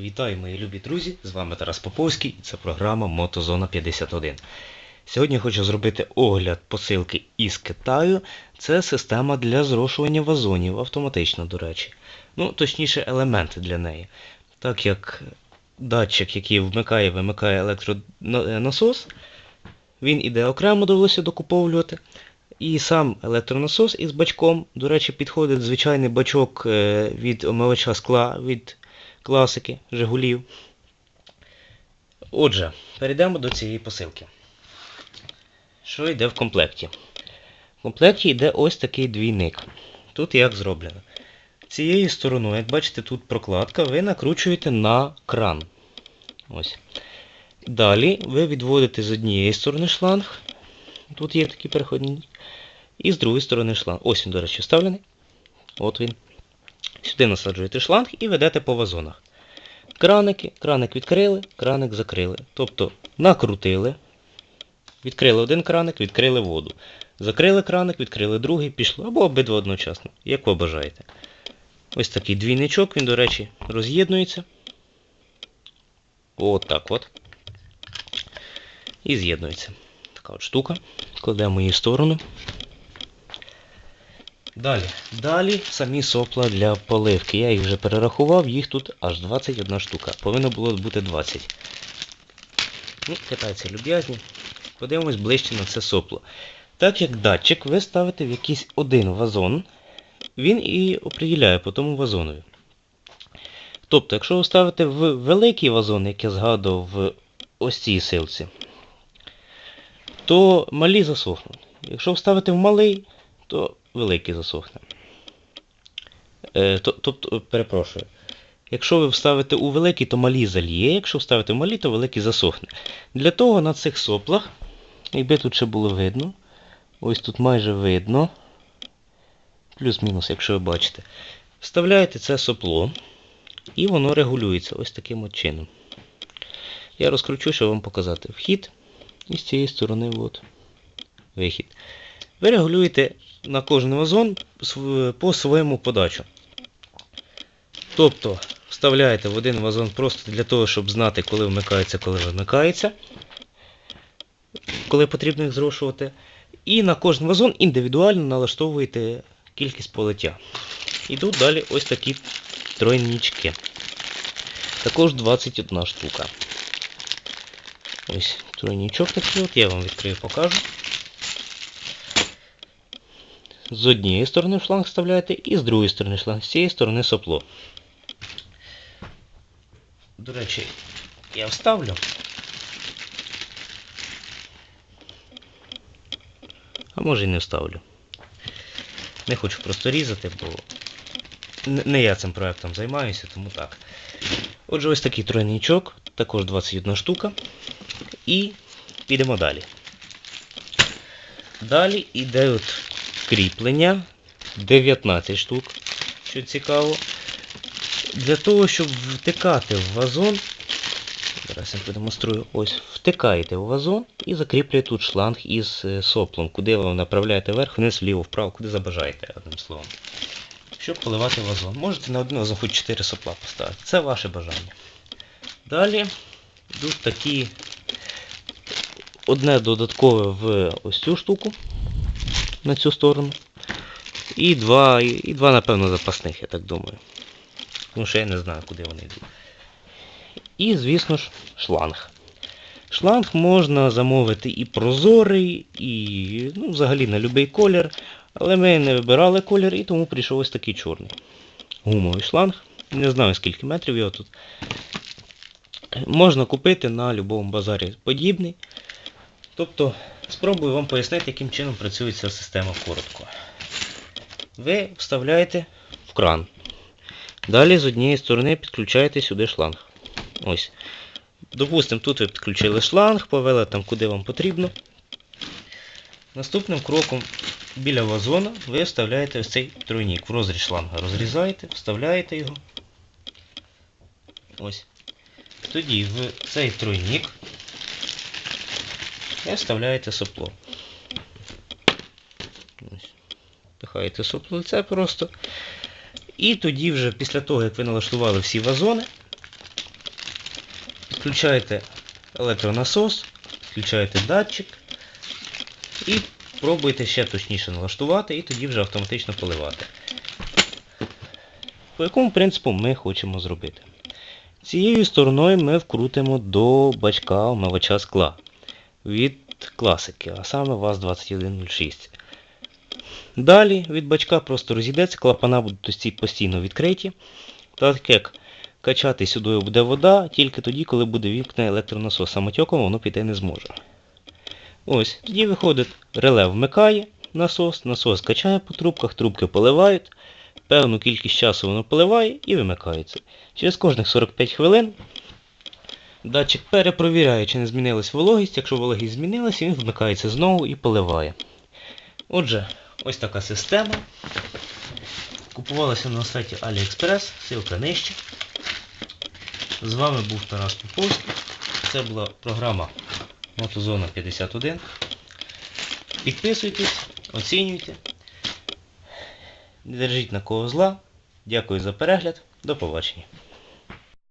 Вітаю, мої любі друзі! З вами Тарас Поповський і це програма Мотозона 51. Сьогодні хочу зробити огляд посилки із Китаю. Це система для зрошування вазонів, автоматична, до речі. Ну, точніше, елемент для неї. Так як датчик, який вмикає вимикає електронасос, він іде окремо довелося докуповувати. І сам електронасос із бачком, до речі, підходить звичайний бачок е, від омивача скла від класики Жигулів. Отже, перейдемо до цієї посилки. Що йде в комплекті? В комплекті йде ось такий двійник. Тут як зроблено. Цією стороною, як бачите, тут прокладка, ви накручуєте на кран. Ось. Далі ви відводите з однієї сторони шланг. Тут є такі переходні. І з другої сторони шланг. Ось він, до речі, вставлений. От він. Сюди насаджуєте шланг і ведете по вазонах. Краники, краник відкрили, краник закрили. Тобто накрутили, відкрили один краник, відкрили воду. Закрили краник, відкрили другий, пішло. Або обидва одночасно, як ви бажаєте. Ось такий двійничок, він, до речі, роз'єднується. От так от. І з'єднується. Така от штука. Кладемо її в сторону. Далі. Далі самі сопла для поливки. Я їх вже перерахував, їх тут аж 21 штука. Повинно було бути 20. Ну, Китайці люб'язні. Подивимось ближче на це сопло. Так як датчик ви ставите в якийсь один вазон, він і оприділяє по тому вазонові. Тобто, якщо ви ставите в великий вазон, як я згадував в ось цій силці, то малі засохнуть. Якщо вставити в малий, то великий засохне. Е, Тобто, перепрошую. Якщо ви вставите у великий, то малі заліє, якщо вставите в малі, то великий засохне. Для того на цих соплах, якби тут ще було видно, ось тут майже видно, плюс-мінус, якщо ви бачите, вставляєте це сопло, і воно регулюється ось таким от чином. Я розкручу, щоб вам показати вхід, і з цієї сторони от, вихід. Ви регулюєте на кожен вазон по своєму подачу. Тобто вставляєте в один вазон просто для того, щоб знати, коли вмикається, коли вимикається, коли потрібно їх зрошувати. І на кожен вазон індивідуально налаштовуєте кількість полиття. Ідуть далі ось такі тройнічки. Також 21 штука. Ось тройнічок такий от, я вам відкрию покажу. З однієї сторони шланг вставляєте і з другої сторони шланг, з цієї сторони сопло. До речі, я вставлю. А може і не вставлю. Не хочу просто різати, бо не- я цим проектом займаюся, тому так. Отже, ось такий тройничок, також 21 штука. І підемо далі. Далі йде от кріплення 19 штук, що цікаво. Для того, щоб втикати в вазон, зараз я продемонструю, ось втикаєте в вазон і закріплюєте тут шланг із е, соплом, куди ви направляєте вверх, вниз, вліво, вправо, куди забажаєте, одним словом. Щоб поливати вазон. Можете на один вазон хоч 4 сопла поставити. Це ваше бажання. Далі йдуть такі одне додаткове в ось цю штуку на цю сторону. І два, і, два, напевно, запасних, я так думаю. Тому що я не знаю, куди вони йдуть. І, звісно ж, шланг. Шланг можна замовити і прозорий, і ну, взагалі на будь-який колір. Але ми не вибирали колір і тому прийшов ось такий чорний. Гумовий шланг. Не знаю скільки метрів його тут. Можна купити на будь-якому базарі подібний. Тобто, спробую вам пояснити, яким чином працює ця система коротко. Ви вставляєте в кран. Далі з однієї сторони підключаєте сюди шланг. Ось. Допустимо, тут ви підключили шланг, повели там куди вам потрібно. Наступним кроком біля вазона ви вставляєте ось цей тройник в розріз шланга. Розрізаєте, вставляєте його. Ось. Тоді в цей тройник і вставляєте сопло. Ось. Пихаєте сопло, це просто. І тоді вже після того, як ви налаштували всі вазони, Включаєте електронасос, включаєте датчик і пробуєте ще точніше налаштувати і тоді вже автоматично поливати. По якому принципу ми хочемо зробити? Цією стороною ми вкрутимо до бачка омивача скла від класики, а саме ВАЗ-2106. Далі від бачка просто розійдеться, клапана будуть усі постійно відкриті. Так як качати сюди буде вода тільки тоді, коли буде вімкне електронасос. Самотьоком воно піти не зможе. Ось, тоді виходить, реле вмикає насос, насос качає по трубках, трубки поливають. Певну кількість часу воно поливає і вимикається. Через кожних 45 хвилин датчик перепровіряє, чи не змінилась вологість. Якщо вологість змінилася, він вмикається знову і поливає. Отже, ось така система. Купувалася на сайті AliExpress, ссылка нижче. З вами був Тарас Поповський. Це була програма Мотозона 51. Підписуйтесь, оцінюйте. Не держіть на кого зла. Дякую за перегляд. До побачення.